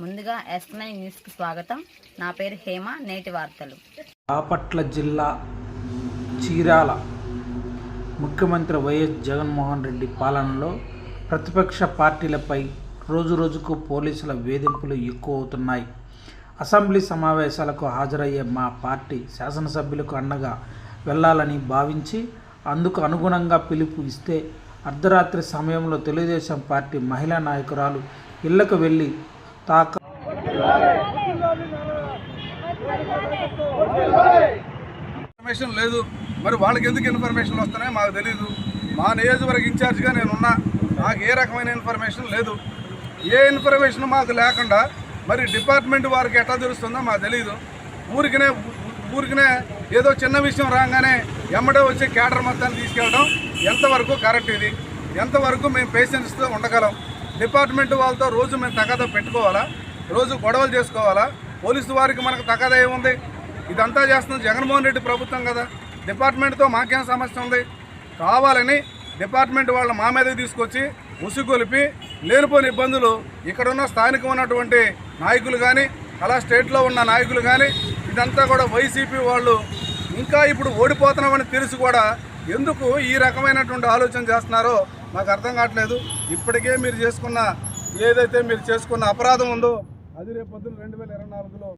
ముందుగా yes nine న్యూస్కి స్వాగతం. నా పేరు హేమ నేటి వార్తలు. బాపట్ల జిల్లా చీరాల ముఖ్యమంత్రి వైఎస్ జగన్మోహన్ రెడ్డి పాలనలో ప్రతిపక్ష పార్టీలపై రోజురోజుకు పోలీసుల వేధింపులు ఎక్కువ అవుతున్నాయి అసెంబ్లీ సమావేశాలకు హాజరయ్యే మా పార్టీ శాసనసభ్యులకు అండగా వెళ్ళాలని భావించి అందుకు అనుగుణంగా పిలుపు ఇస్తే అర్ధరాత్రి సమయంలో తెలుగుదేశం పార్టీ మహిళా నాయకురాలు ఇళ్ళకు వెళ్ళి తాక ఇన్ఫర్మేషన్ లేదు. మరి వాళ్ళకి ఎందుకు ఇన్ఫర్మేషన్ వస్తున్నాయో? మాకు తెలియదు మా నియోజకవర్గ ఇన్ఛార్జ్గా నేను ఉన్నా నాకు ఏ రకమైన ఇన్ఫర్మేషన్ లేదు. ఏ ఇన్ఫర్మేషన్ మాకు లేకుండా మరి డిపార్ట్మెంట్ వారికి ఎట్లా తెలుస్తుందో మాకు తెలియదు ఊరికినే ఊరికినే ఏదో చిన్న విషయం రాగానే ఎమ్మడే వచ్చే క్యాడర్ మొత్తాన్ని తీసుకెళ్ళడం ఎంతవరకు కరెక్ట్ ఇది? ఎంతవరకు మేము పేషెంట్స్తో ఉండగలం? డిపార్ట్మెంట్ వాళ్ళతో రోజు మేము తగాదా పెట్టుకోవాలా? రోజు గొడవలు చేసుకోవాలా? పోలీసు వారికి మనకు తగాదా ఏముంది? ఇదంతా చేస్తుంది జగన్మోహన్ రెడ్డి ప్రభుత్వం కదా. డిపార్ట్మెంట్తో మాకేం సమస్య ఉంది? కావాలని డిపార్ట్మెంట్ వాళ్ళు మా మీద తీసుకొచ్చి ఉసుగొలిపి లేనిపోని ఇబ్బందులు ఇక్కడున్న స్థానిక ఉన్నటువంటి నాయకులు కానీ అలా స్టేట్లో ఉన్న నాయకులు కానీ ఇదంతా కూడా వైసీపీ వాళ్ళు ఇంకా ఇప్పుడు ఓడిపోతున్నామని తెలిసి కూడా ఎందుకు ఈ రకమైనటువంటి ఆలోచన చేస్తున్నారో నాకు అర్థం కావట్లేదు. ఇప్పటికే మీరు చేసుకున్న ఏదైతే మీరు చేసుకున్న అపరాధం ఉందో అది రేపు రెండు వేల ఇరవై నాలుగులో